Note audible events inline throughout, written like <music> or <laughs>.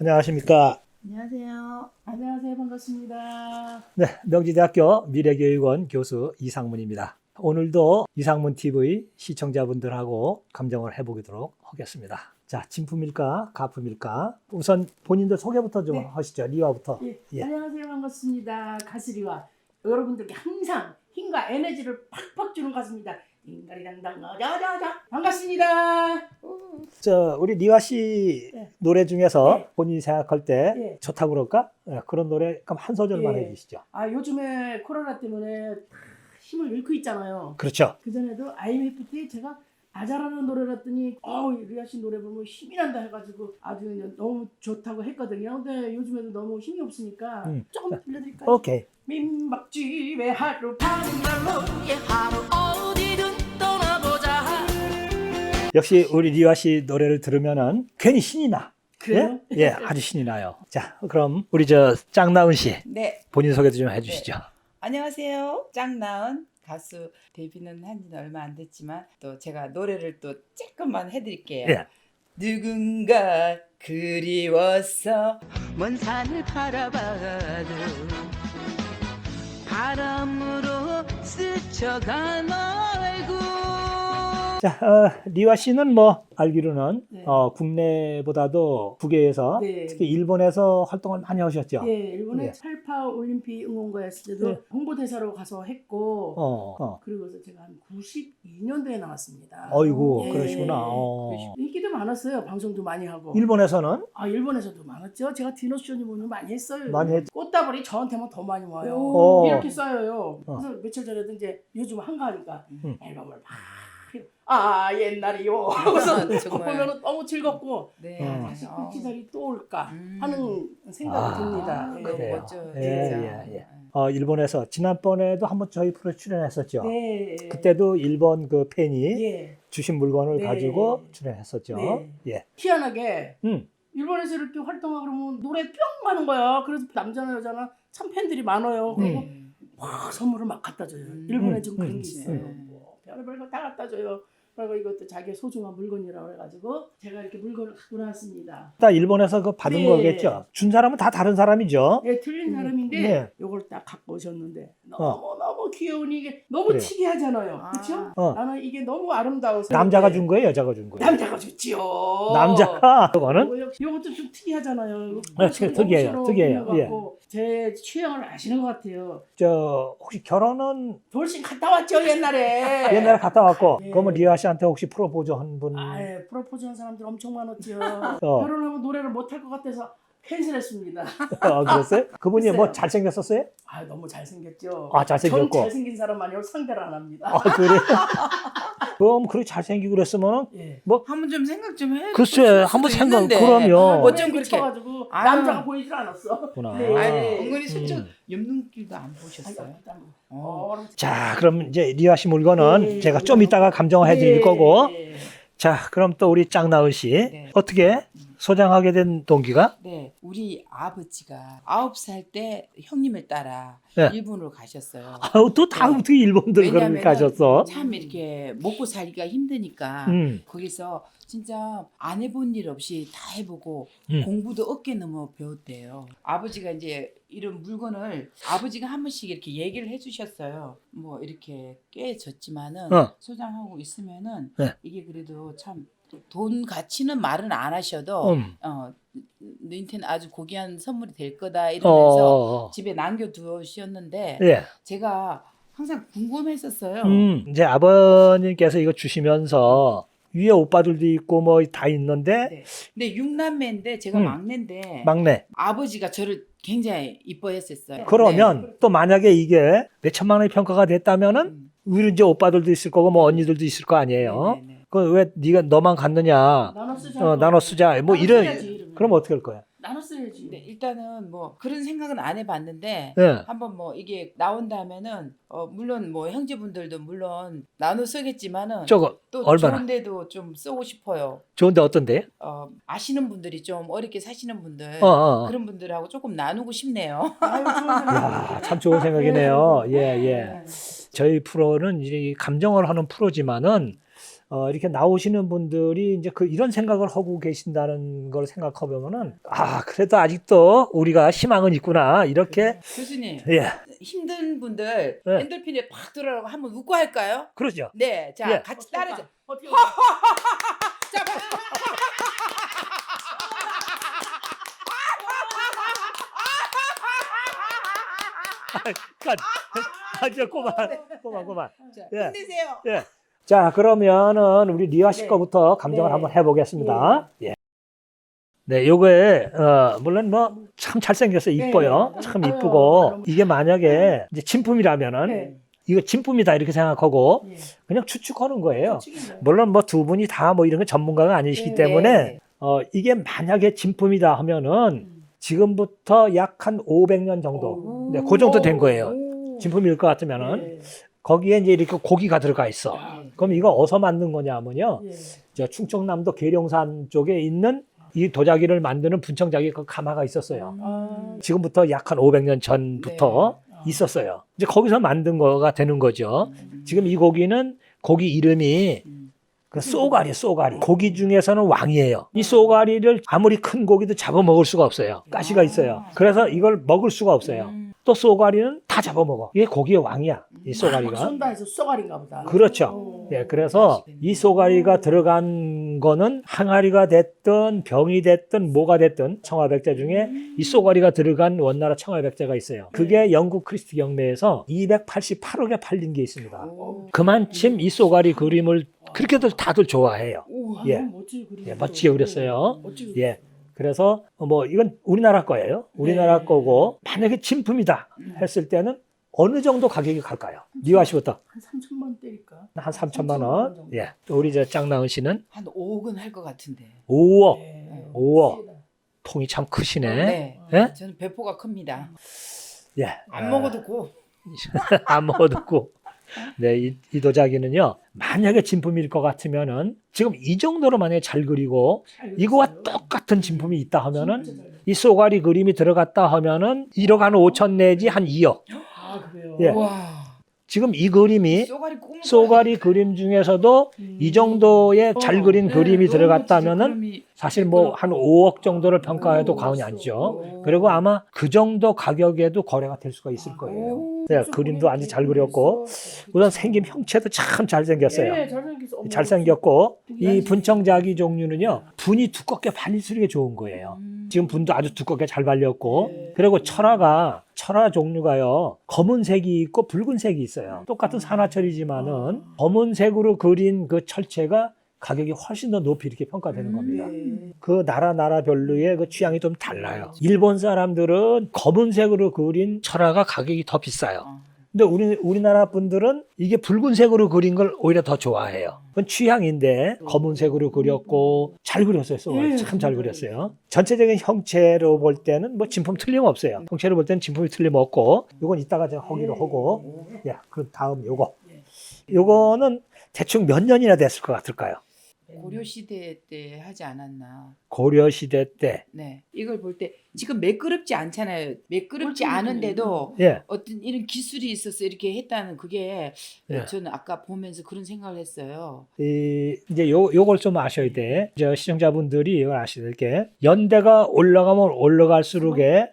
안녕하십니까. 안녕하세요. 안녕하세요. 반갑습니다. 네, 명지대학교 미래교육원 교수 이상문입니다. 오늘도 이상문 TV 시청자분들하고 감정을 해보도록 하겠습니다. 자, 진품일까, 가품일까? 우선 본인들 소개부터 좀 네. 하시죠. 리와부터. 예, 예. 안녕하세요. 반갑습니다. 가스리와 여러분들께 항상 힘과 에너지를 팍팍 주는 가수입니다. 딩가리당당 자자자 반갑습니다. 저 우리 리와 씨 네. 노래 중에서 네. 본인이 생각할 때 네. 좋다고 그럴까? 예, 그런 노래 그럼 한 소절만 예. 해주시죠. 아 요즘에 코로나 때문에 다 힘을 잃고 있잖아요. 그렇죠. 그 전에도 IMF 때 제가 아자라는 노래를 했더니 어우 리아 씨 노래 보면 힘이 난다 해가지고 아주 그냥 너무 좋다고 했거든요. 근데 요즘에도 너무 힘이 없으니까 음. 조금 들려드릴까요? <laughs> 오케이. 민박집에 하룻밤 날로 예 하루 어디든 역시 우리 리와 씨 노래를 들으면은 괜히 신이 나. 그래요? 예? 예, 아주 신이 나요. 자, 그럼 우리 저 짱나은 씨 네, 본인 소개도 좀 해주시죠. 안녕하세요. 짱나은 가수 데뷔는 한 지는 얼마 안 됐지만 또 제가 노래를 또 조금만 해드릴게요. 예. 누군가 그리워서 먼 산을 바라봐도 바람으로 스쳐간 얼굴 자, 어, 리와 씨는 뭐 알기로는 네. 어, 국내보다도 국외에서 네. 특히 일본에서 활동을 많이 하셨죠. 예, 일본에 예. 88 올림픽 응원가였을 때도 네. 홍보대사로 가서 했고 어, 어. 그리고서 제가 한 92년도에 나왔습니다. 어이구, 예. 그러시구나. 어. 인기도 많았어요. 방송도 많이 하고. 일본에서는 아 일본에서도 많았죠. 제가 디너쇼니모님 많이 했어요. 많이 했- 꽃다발이 저한테만 더 많이 와요. 오. 이렇게 쌓여요. 어. 그래서 며칠 전에도 이제 요즘 한가하니까 음. 앨범을 막. 아 옛날이요. 하고서 정말. 보면은 너무 즐겁고 네. 어. 다시 아. 그 시절이 또 올까 음. 하는 생각이 아, 듭니다. 아, 예. 그래요. 멋져요. 예, 진짜. 예, 예. 어, 일본에서 지난번에도 한번 저희 프로 출연했었죠. 네. 그때도 일본 그 팬이 예. 주신 물건을 네. 가지고 출연했었죠. 네. 예. 희한하게 음. 일본에서 이렇게 활동하고 그러면 노래 뿅 하는 거야. 그래서 남자나 여자나 참 팬들이 많아요. 그리고 네. 막 선물을 막 갖다 줘요. 음. 일본에 음, 좀 그런 음, 게 있어요. 음. 뭐 별별 거 다 갖다 줘요. 그리고 이것도 자기의 소중한 물건이라고 그래가지고 제가 이렇게 물건을 갖고 나왔습니다. 딱 일본에서 그 받은 네. 거겠죠. 준 사람은 다 다른 사람이죠. 예, 틀린 사람인데 네. 요걸 딱 갖고 오셨는데 너무 너무 귀여우니 이게 너무 그래요. 특이하잖아요. 아. 그렇죠? 어. 나는 이게 너무 아름다워서 남자가 네. 준 거예요, 여자가 준 거예요? 남자가 줬지요. 남자가 그거는 요거 역시- 요것도 좀 특이하잖아요. 이거 네, 특- 특이해요, 특이해요. 같고 제 취향을 아시는 것 같아요. 저 혹시 결혼은 돌싱 갔다 왔죠 옛날에. <laughs> 옛날에 갔다 왔고 예. 그러면 리아 씨한테 혹시 프로포즈 한 분? 아, 예, 프로포즈한 사람들 엄청 많았죠. 어. 결혼하면 노래를 못 할 것 같아서 캔슬했습니다. <laughs> 어, 그랬어요? 그분이 뭐 글쎄요. 잘생겼었어요? 아 너무 잘생겼죠. 아, 잘생겼고. 전 잘생긴 사람 아니고 상대를 안 합니다. 아 그래? <laughs> 그럼 그렇게 잘생기고 그랬으면은 예. 한번 좀 생각 좀 해. 글쎄, 볼 한번 생각-. 그럼요. 뭐좀 그렇게 아유. 남자가 보이질 않았어. 구나. 네. 아니, 은근히 슬쩍 음. 옆눈길도 안 보셨어요. 어. 어, 자, 그럼 이제 리아 씨 물건은 네, 제가 좀 이따가 감정해 드릴 네, 거고. 네. 자, 그럼 또 우리 짱나은 씨 네. 어떻게 소장하게 된 동기가? 네, 우리 아버지가 아홉 살 때 형님을 따라 네. 일본으로 가셨어요. 아우 또 다 네. 어떻게 일본들 그렇게 왜냐면은 가셨어? 참 이렇게 먹고 살기가 힘드니까 음. 거기서 진짜 안 해본 일 없이 다 해보고 음. 공부도 어깨 넘어 배웠대요. 아버지가 이제 이런 물건을 아버지가 한 번씩 이렇게 얘기를 해주셨어요. 뭐 이렇게 깨졌지만은 어. 소장하고 있으면은 네. 이게 그래도 참 돈 가치는 말은 안 하셔도 음. 어 너한테는 아주 고귀한 선물이 될 거다 이러면서 어. 집에 남겨두셨는데 예. 제가 항상 궁금했었어요. 음, 이제 아버님께서 이거 주시면서 위에 오빠들도 있고 뭐 다 있는데 네. 근데 육남매인데 제가 음. 막내인데 막내. 아버지가 저를 굉장히 이뻐했었어요. 그러면 네. 또 만약에 이게 몇 천만 원의 평가가 됐다면은 음. 위로 이제 오빠들도 있을 거고 뭐 언니들도 있을 거 아니에요. 네, 네, 네. 그왜 네가 너만 갔느냐? 나눠 쓰자. 어, 나눠 쓰자. 뭐 나눠 이런 써야지, 이러면. 그럼 어떻게 할 거야? 나눠 써야지. 네, 일단은 뭐 그런 생각은 안 해봤는데 예. 한번 뭐 이게 나온다면은 어 물론 뭐 형제분들도 물론 나눠 쓰겠지만은 저거 또 얼마나? 좋은데도 좀 쓰고 싶어요. 좋은데 어떤데? 어 아시는 분들이 좀 어렵게 사시는 분들 어, 어. 어. 그런 분들하고 조금 나누고 싶네요. 아유, <laughs> 야. 참 좋은 생각이네요. 예, 예. 네. 저희 프로는 이제 이 감정을 하는 프로지만은 어, 이렇게 나오시는 분들이 이제 그 이런 생각을 하고 계신다는 걸 생각해보면은 아 그래도 아직도 우리가 희망은 있구나 이렇게 교수님 예 힘든 분들 네. 엔돌핀에 팍 들어가고 한번 웃고 할까요? 그러죠. 네, 자 예. 같이 따라줘. 어떻게 자, 봐. 아저 꼬마 꼬마 꼬마 자, 예. 힘내세요. 예. 자, 그러면은 우리 리아 씨 네. 거부터 감정을 네. 한번 해보겠습니다. 예. 네, 요거에 어, 물론 뭐 참 잘생겨서 이뻐요. 네. 참 아유, 이쁘고. 이게 만약에 이제 진품이라면은 네. 이거 진품이다 이렇게 생각하고 예. 그냥 추측하는 거예요. 솔직히요. 물론 뭐 두 분이 다 뭐 이런 거 전문가가 아니시기 네. 때문에 네. 어, 이게 만약에 진품이다 하면은 음. 지금부터 약 한 500년 정도 오. 네, 그 정도 된 거예요. 오. 진품일 것 같으면은 네. 거기에 이제 이렇게 고기가 들어가 있어. 네. 그럼 이거 어디서 만든 거냐면요. 예. 저 충청남도 계룡산 쪽에 있는 이 도자기를 만드는 분청자기 그 가마가 있었어요. 아, 지금부터 약 한 500년 전부터 네. 있었어요. 이제 거기서 만든 거가 되는 거죠. 음. 지금 이 고기는 고기 이름이 음. 그 쏘가리, 쏘가리. 고기 중에서는 왕이에요. 이 쏘가리를 아무리 큰 고기도 잡아 먹을 수가 없어요. 가시가 있어요. 그래서 이걸 먹을 수가 없어요. 음. 또 쏘가리는 다 잡아 먹어. 이게 고기의 왕이야. 이 막 쏘가리가. 쏜다 해서 쏘가리인가 보다. 그렇죠. 오. 예, 그래서 이 쏘가리가 들어간 거는 항아리가 됐든 병이 됐든 뭐가 됐든 청화백제 중에 이 쏘가리가 들어간 원나라 청화백제가 있어요. 그게 영국 크리스트 경매에서 288억에 팔린 게 있습니다. 오. 그만큼 이 쏘가리 그림을 그렇게도 다들 좋아해요. 오, 예. 예. 멋지게 그리셨어요. 예, 멋지게 그렸어요. 멋지게 예. 그래서 뭐 이건 우리나라 거예요. 우리나라 네. 거고 만약에 진품이다 했을 때는 어느 정도 가격이 갈까요? 니와 씨부터 한 3천만 원 때릴까? 한 3천만 원. 예. 또 우리 저 짱나은 씨는 한 5억은 할 것 같은데. 5억. 네. 오. 통이 참 크시네. 네. 예? 저는 배포가 큽니다. 예. 안 아, 먹어도 고. <laughs> 안 먹어도 고. 네, 이, 이 도자기는요. 만약에 진품일 것 같으면은 지금 이 정도로 만약에 잘 그리고 이거와 똑같은 진품이 있다 하면은 이 쏘가리 그림이 들어갔다 하면은 1억 한 5천 내지 한 2억. 아 그래요. 예. 와. 지금 이 그림이 쏘가리 꿈. 쏘가리 그림 중에서도 음. 이 정도의 어, 잘 그린 네, 그림이 너무 들어갔다면은 진짜 사실 뭐 한 5억 정도를 평가해도 과언이 아니죠. 그리고 아마 그 정도 가격에도 거래가 될 수가 있을 거예요. 오. 네, 그림도 아주 잘 그렸고 우선 생김 형체도 참 잘생겼어요. 네, 잘생겼어. 어머, 잘생겼고 이 아주- 분청자기 종류는요 분이 두껍게 발릴수록 좋은 거예요. 음. 지금 분도 아주 두껍게 잘 발렸고 네. 그리고 철화가 철화 종류가요 검은색이 있고 붉은색이 있어요. 똑같은 산화철이지만은 아. 검은색으로 그린 그 철체가 가격이 훨씬 더 높이 이렇게 평가되는 음. 겁니다. 네. 그 나라 나라별로의 그 취향이 좀 달라요. 일본 사람들은 검은색으로 그린 철화가 가격이 더 비싸요. 어. 근데 우리 우리나라 분들은 이게 붉은색으로 그린 걸 오히려 더 좋아해요. 그건 취향인데 검은색으로 그렸고 잘 그렸어요. 예, 참잘 정말. 그렸어요. 전체적인 형체로 볼 때는 뭐 진품 틀림없어요. 형체로 볼 때는 진품이 틀림없고 요건 이따가 제가 하기로 하고 야 그럼 다음 요거 요거는 대충 몇 년이나 됐을 것 같을까요? 고려 시대 때 하지 않았나. 고려 시대 때 네. 이걸 볼 때 지금 매끄럽지 않잖아요. 매끄럽지 않은데도 예. 어떤 이런 기술이 있어서 이렇게 했다는 그게 예. 저는 아까 보면서 그런 생각을 했어요. 이, 이제 요, 요걸 좀 아셔야 돼. 저 시청자분들이 이걸 아셔야 될 게, 연대가 올라가면 올라갈수록에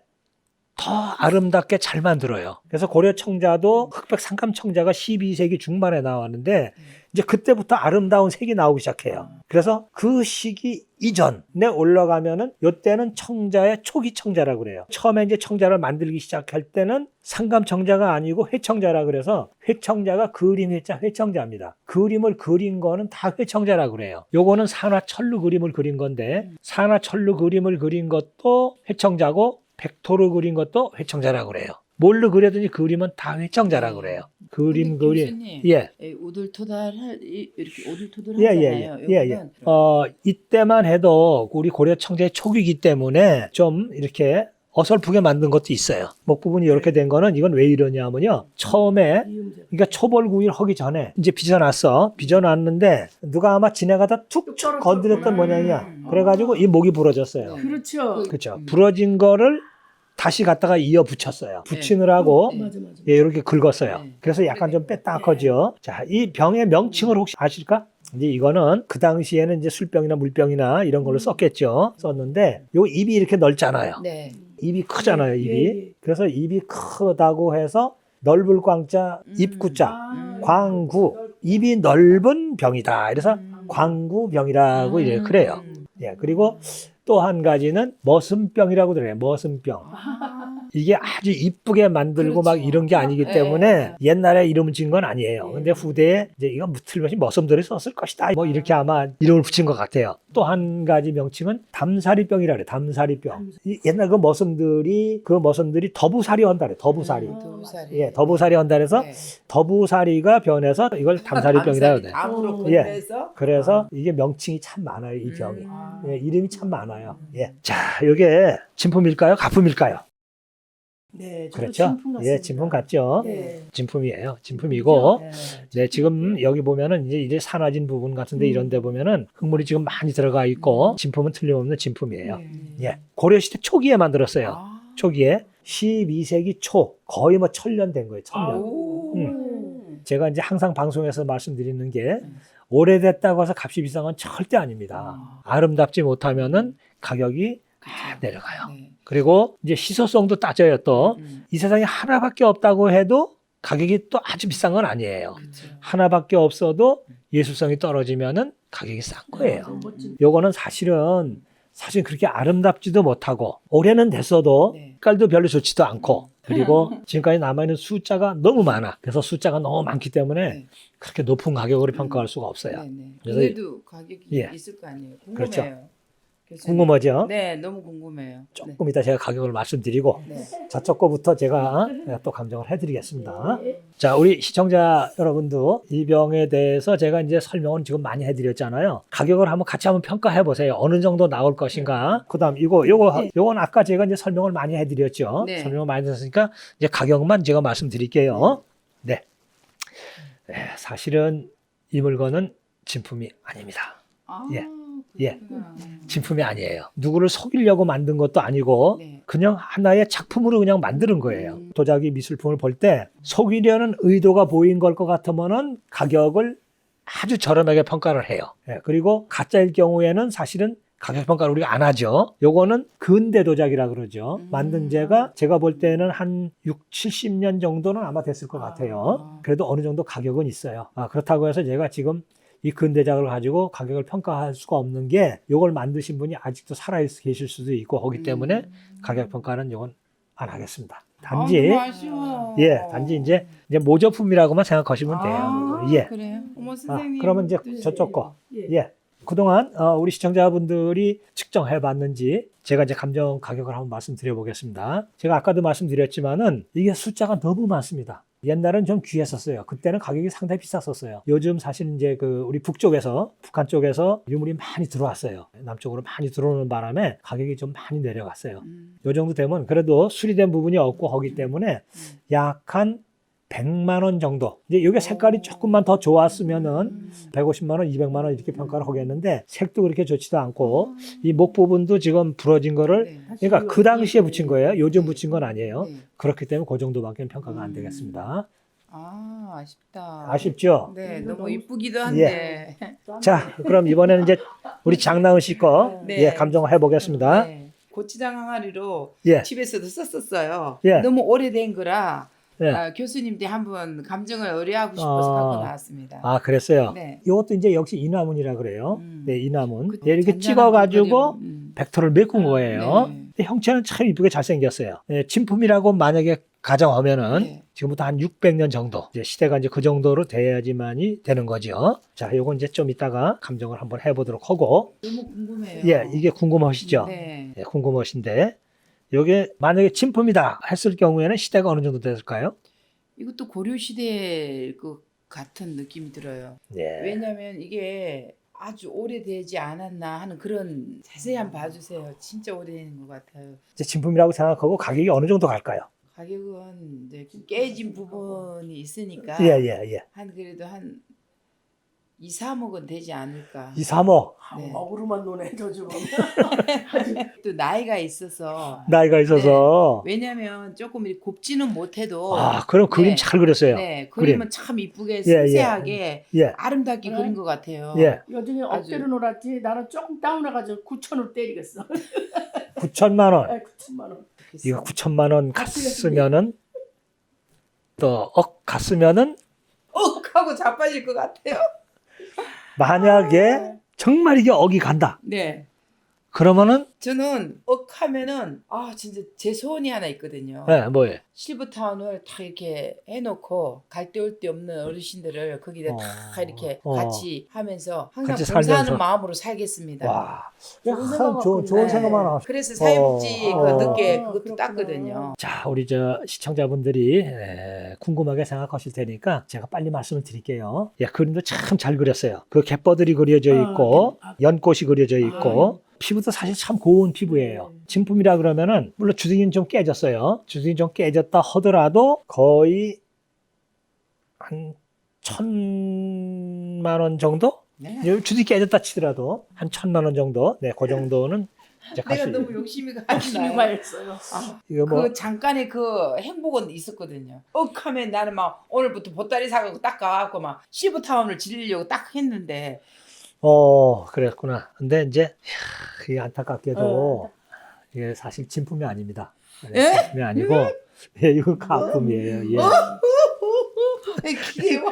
더 아름답게 잘 만들어요. 그래서 고려 청자도 흑백 상감 청자가 12세기 중반에 나왔는데, 이제 그때부터 아름다운 색이 나오기 시작해요. 그래서 그 시기 이전에 올라가면은, 요때는 청자의 초기 청자라고 그래요. 처음에 이제 청자를 만들기 시작할 때는 상감 청자가 아니고 회청자라 그래서 회청자가 그림 회자 회청자입니다. 그림을 그린 거는 다 회청자라고 그래요. 요거는 산화철로 그림을 그린 건데 산화철로 그림을 그린 것도 회청자고 백토로 그린 것도 회청자라고 그래요. 뭘로 그려든지 그림은 다 회청자라고 그래요. 그림 그림 교수님, 예. 예, 오돌토달 할- 이- 이렇게 오돌토달 예, 하잖아요. 예, 예, 예, 예. 요거는 어, 이때만 해도 우리 고려 청자의 초기이기 때문에 좀 이렇게 어설프게 만든 것도 있어요. 목 부분이 이렇게 된 거는 이건 왜 이러냐면요. 처음에 이음새. 그러니까 초벌 구이를 하기 전에 이제 빚어놨어. 빚어놨는데 누가 아마 지나가다 툭. 건드렸던 음. 모양이야. 그래가지고 이 목이 부러졌어요. 네. 그렇죠. 그렇죠. 음. 부러진 거를 다시 갖다가 이어 붙였어요. 붙이느라고 네. 맞아 맞아. 예, 이렇게 긁었어요. 네. 그래서 약간 좀 뺐다 커지요. 자, 이 병의 명칭을 혹시 아실까? 이제 이거는 그 당시에는 이제 술병이나 물병이나 이런 걸로 썼겠죠. 썼는데 요 입이 이렇게 넓잖아요. 네. 입이 크잖아요, 입이. 예, 예. 그래서 입이 크다고 해서 넓을 광자, 음. 입구자, 아, 광구, 입이 넓은 병이다. 그래서 음. 광구병이라고 이제 그래요. 음. 예, 그리고 또 한 가지는 머슴병이라고 그래요. 머슴병. 아. 이게 아주 이쁘게 만들고 막 그렇죠. 이런 게 아니기 네. 때문에 옛날에 이름을 지은 건 아니에요. 네. 근데 후대에 이제 이건 틀림없이 머슴들이 썼을 것이다. 뭐 이렇게 아마 이름을 붙인 것 같아요. 또 한 가지 명칭은 담사리병이라 그래. 담사리병. 이 옛날 그 머슴들이 그 머슴들이 더부살이 한다 그래. 더부살이. 음, 도부살이. 예, 더부살이 한다 그래서 네. 더부살이가 변해서 이걸 담사리병이라고 <laughs> 그래. 담으로 예. 그래서 이게 명칭이 참 많아요. 이 병이. 음. 예, 이름이 참 많아요. 예. 자, 이게 진품일까요? 가품일까요? 네, 그렇죠? 진품. 예, 진품 같죠? 네. 진품이에요. 진품이고. 네. 네, 지금 여기 보면은 이제 이제 산화진 부분 같은데 음. 이런 데 보면은 흙물이 지금 많이 들어가 있고 진품은 틀림없는 진품이에요. 네. 예. 고려 시대 초기에 만들었어요. 아. 초기에 12세기 초 거의 뭐 천년 된 거예요. 천년. 아우. 음. 제가 이제 항상 방송에서 말씀드리는 게 음. 오래됐다고 해서 값이 비싼 건 절대 아닙니다. 아. 아름답지 못하면은 가격이 그쵸. 내려가요. 네. 그리고 이제 희소성도 따져요 또. 음. 이 세상에 하나밖에 없다고 해도 가격이 또 아주 비싼 건 아니에요. 그쵸. 하나밖에 없어도 예술성이 떨어지면은 가격이 싼 거예요. 너무 멋진. 요거는 사실은 사실 그렇게 아름답지도 못하고 올해는 됐어도 네. 색깔도 별로 좋지도 않고 그리고 <laughs> 지금까지 남아있는 숫자가 너무 많아. 그래서 숫자가 너무 많기 때문에 네. 그렇게 높은 가격으로 평가할 수가 없어요. 네, 네. 그래서 그래도 가격이 예. 있을 거 아니에요. 그렇죠. 궁금해요. 교수님. 궁금하죠? 네, 너무 궁금해요. 네. 조금 이따 제가 가격을 말씀드리고 네. 저쪽 거부터 제가 또 감정을 해드리겠습니다. 네. 자, 우리 시청자 여러분도 이 병에 대해서 제가 이제 설명을 지금 많이 해드렸잖아요. 가격을 한번 같이 한번 평가해 보세요. 어느 정도 나올 것인가. 그다음 이거 요거 요건 아까 제가 이제 설명을 많이 해드렸죠. 네. 설명을 많이 드렸으니까 이제 가격만 제가 말씀드릴게요. 네. 네, 사실은 이 물건은 진품이 아닙니다. 아, 예. 예. 그렇구나. 진품이 아니에요. 누구를 속이려고 만든 것도 아니고 네. 그냥 하나의 작품으로 그냥 만드는 거예요. 음. 도자기 미술품을 볼 때 속이려는 의도가 보인 걸 것 같으면은 가격을 아주 저렴하게 평가를 해요. 예, 그리고 가짜일 경우에는 사실은 가격 평가를 우리가 안 하죠. 요거는 근대 도자기라 그러죠. 음. 만든 제가 제가 볼 때는 한 6, 70년 정도는 아마 됐을 것 같아요. 아. 그래도 어느 정도 가격은 있어요. 아, 그렇다고 해서 제가 지금 이 근대작을 가지고 가격을 평가할 수가 없는 게 요걸 만드신 분이 아직도 살아 계실 수도 있고 하기 때문에 음. 가격 평가는 요건 안 하겠습니다. 아, 단지 아쉬워. 예, 단지 이제 이제 모조품이라고만 생각하시면 돼요. 아, 예. 그래요? 어머 아, 선생님. 그러면 이제 네. 저쪽 거. 예. 예. 그동안 어, 우리 시청자분들이 측정해 봤는지 제가 이제 감정 가격을 한번 말씀드려 보겠습니다. 제가 아까도 말씀드렸지만은 이게 숫자가 너무 많습니다. 옛날은 좀 귀했었어요. 그때는 가격이 상당히 비쌌었어요. 요즘 사실 이제 그 우리 북쪽에서 북한 쪽에서 유물이 많이 들어왔어요. 남쪽으로 많이 들어오는 바람에 가격이 좀 많이 내려갔어요. 음. 요 정도 되면 그래도 수리된 부분이 없고 하기 때문에 음. 약한 100만 원 정도. 이제 이게 색깔이 조금만 더 좋았으면은 음. 150만 원, 200만 원 이렇게 평가를 하겠는데 색도 그렇게 좋지도 않고 이 목 부분도 지금 부러진 거를 네. 그러니까 그 당시에 붙인 거예요. 요즘 붙인 건 아니에요. 네. 그렇기 때문에 그 정도밖에 평가가 안 음. 되겠습니다. 아 아쉽다. 아쉽죠? 네, 너무 너무- 이쁘기도 한데. 자, 그럼 이번에는 이제 우리 장나은 씨 거 네. 예, 감정을 해 보겠습니다. 네. 고추장 항아리로 예, 집에서도 썼었어요. 예. 너무 오래된 거라 예. 아, 교수님한테 한번 감정을 의뢰하고 싶어서 아. 갖고 나왔습니다. 아, 그랬어요. 네. 이것도 이제 역시 이나문이라 그래요. 음. 네, 이나문. 그 네, 이렇게 찍어가지고 음. 벡터를 메꾼 거예요. 네. 근데 형체는 참 이쁘게 잘생겼어요. 예, 진품이라고 만약에 가정하면은 네. 지금부터 한 600년 정도 이제 시대가 이제 그 정도로 돼야지만이 되는 거죠. 자, 요건 이제 좀 이따가 감정을 한번 해보도록 하고 너무 궁금해요. 예, 이게 궁금하시죠? 네. 예, 궁금하신데 요게 만약에 진품이다 했을 경우에는 시대가 어느 정도 됐을까요? 이것도 고려 시대 그 같은 느낌이 들어요. 예. 왜냐하면 이게 아주 오래되지 않았나 하는 그런 자세히 한번 봐주세요. 진짜 오래된 것 같아요. 이제 진품이라고 생각하고 가격이 어느 정도 갈까요? 가격은 이제 깨진 부분이 있으니까 예, 예, 예. 한 그래도 한 2, 3억은 되지 않을까. 2, 3억 아, 네. 먹으로만 노네 저 집은. <laughs> 또 나이가 있어서 나이가 있어서 왜냐면 조금 이렇게 곱지는 못해도 아 그럼 그림 네. 잘 그렸어요. 네, 그림. 그림은 참 이쁘게 예, 예. 섬세하게 예, 아름답게 네. 그린 것 같아요. 예. 아주- 억대로 놀았지. 나는 조금 다운해가지고 9천으로 때리겠어. <laughs> 9천만 원. 9천만 원. 이거 9천만 원 아, 갔으면은 또 억 갔으면은 억 하고 자빠질 것 같아요. 만약에 정말 이게 억이 간다. 네. 그러면은 저는 억 하면은 아 진짜 제 소원이 하나 있거든요. 예, 뭐예요? 실버타운을 다 이렇게 해놓고 갈 데 올 데 없는 어르신들을 거기다 어. 다 이렇게 어. 같이 하면서 항상 같이 봉사하는. 마음으로 살겠습니다. 와, 좋은 참 생각 좋은 같군요. 좋은 네. 생각만 하시. 그래서 사회복지 어. 그 어. 늦게 어, 그것도 그렇구나. 땄거든요. 자, 우리 저 시청자분들이 에, 궁금하게 생각하실 테니까 제가 빨리 말씀을 드릴게요. 예, 그림도 참 잘 그렸어요. 그 갯벌들이 그려져 아, 있고 아. 연꽃이 그려져 있고 아. 피부도 사실 참 고운 피부예요. 네. 진품이라 그러면은 물론 주둥이는 좀 깨졌어요. 주둥이 좀 깨졌다 하더라도 거의 한 천만 원 정도? 네. 예, 주둥이 깨졌다 치더라도 한 천만 원 정도. 네, 그 정도는 이제 내가 수 너무 있 욕심이 가지 나요. 말했어요. 아, 이거 뭐 그 잠깐의 그 행복은 있었거든요. 억 하면 나는 막 오늘부터 보따리 사가고 딱 가갖고 막 실버타운을 지르려고 딱 했는데 어, 그랬구나. 근데 이제, 이야, 그게 안타깝게도, 어. 이게 사실 진품이 아닙니다. 예? 진품이 아니고, 예, 이거 가품이에요. 예. 귀여워.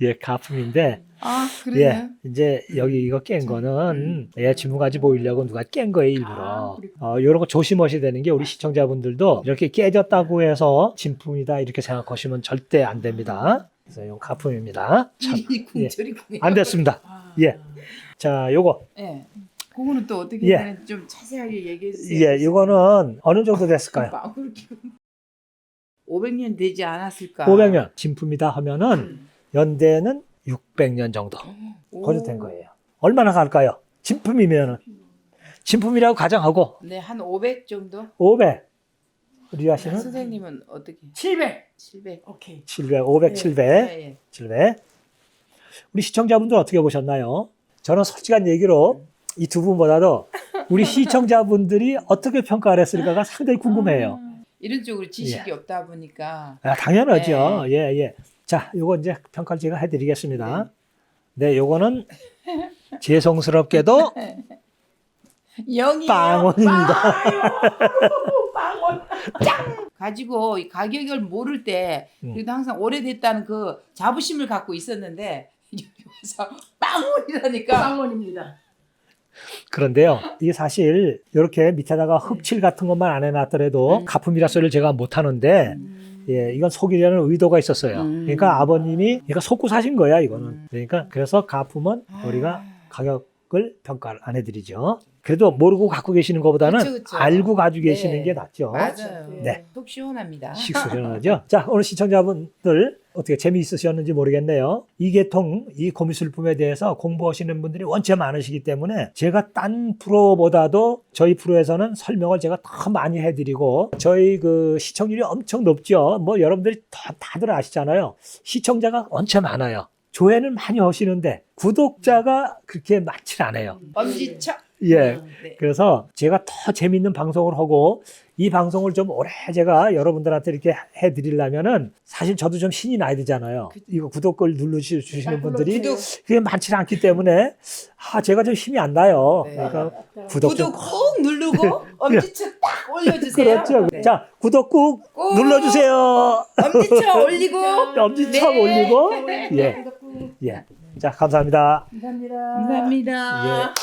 예, 가품인데, 아 그래요? 예, 이제 여기 이거 깬 거는, 예, 진품같이 보이려고 누가 깬 거예요, 일부러. 아, 그렇구나. 어, 요런 거 조심하셔야 되는 게 우리 시청자분들도 이렇게 깨졌다고 해서 진품이다, 이렇게 생각하시면 절대 안 됩니다. 그래서 이건 가품입니다. 참, 이 궁절이 궁안 됐습니다. 아. 예. 자, 요거. 예. 그거는 또 어떻게 예. 되는지 좀 자세하게 얘기해 주세요. 예, 이거는 어느 정도 됐을까요? <laughs> 마음을 키우 500년 되지 않았을까? 500년 진품이다 하면은 음. 연대는 600년 정도 오. 거저 된 거예요. 얼마나 갈까요? 진품이면은 진품이라고 가정하고 네, 한 500 정도? 500 리아 씨는 선생님은 어떻게? 700. 700. 오케이. 700, 500, 예. 700, 예, 예. 700. 우리 시청자분들 어떻게 보셨나요? 저는 솔직한 얘기로 이 두 분보다도 우리 <laughs> 시청자분들이 어떻게 평가를 했을까가 상당히 궁금해요. 아, 이런 쪽으로 지식이 없다 보니까 아, 당연하죠. 예, 예. 자, 요거 이제 평가를 제가 해드리겠습니다. 네, 요거는 죄송스럽게도 <laughs> 영이에요. 빵원입니다. <laughs> 빵원. 가지고 이 가격을 모를 때 음. 그래도 항상 오래됐다는 그 자부심을 갖고 있었는데 <laughs> 여기서 빵원이라니까 빵원입니다. 그런데요, 이게 사실 이렇게 밑에다가 흡칠 같은 것만 안 해놨더라도 음. 가품이라 소리를 제가 못 하는데, 예, 이건 속이려는 의도가 있었어요. 음. 그러니까 아버님이, 그러니까 속고 사신 거야, 이거는. 음. 그러니까 그래서 가품은 아. 우리가 가격 을 평가를 안 해드리죠. 그래도 모르고 갖고 계시는 것보다는 그쵸, 그쵸. 알고 가지고 계시는 네. 게 낫죠. 맞아요. 네. 속 시원합니다. 식수련하죠. 자, 오늘 시청자분들 어떻게 재미있으셨는지 모르겠네요. 이 계통, 이 고미술품에 대해서 공부하시는 분들이 원체 많으시기 때문에 제가 딴 프로보다도 저희 프로에서는 설명을 제가 더 많이 해드리고 저희 그 시청률이 엄청 높죠. 뭐 여러분들이 다, 다들 아시잖아요. 시청자가 원체 많아요. 조회는 많이 하시는데 구독자가 그렇게 많지 않아요. 엄지척. 예. 네. 그래서 제가 더 재밌는 방송을 하고 이 방송을 좀 오래 제가 여러분들한테 이렇게 해 드리려면은 사실 저도 좀 신이 나야 되잖아요. 이거 구독을 눌러 주시는 잘 분들이 눌러주세요. 그게 많지 않기 때문에 아 제가 좀 힘이 안 나요. 네. 그러니까 구독 좀 구독 꼭 누르고 <laughs> 엄지척 딱 올려주세요. 그렇죠. 네. 자 구독 꼭꼭 눌러 주세요. 엄지척 올리고 <laughs> 엄지척 네. 올리고 예 예. 자 감사합니다. 감사합니다. 감사합니다.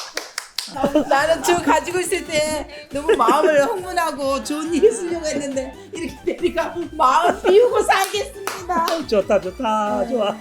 나는 저 가지고 있을 때 너무 마음을 흥분하고 좋은 일 했으려고 했는데 이렇게 되니까 마음 비우고 살겠습니다. 좋다 좋다 좋아.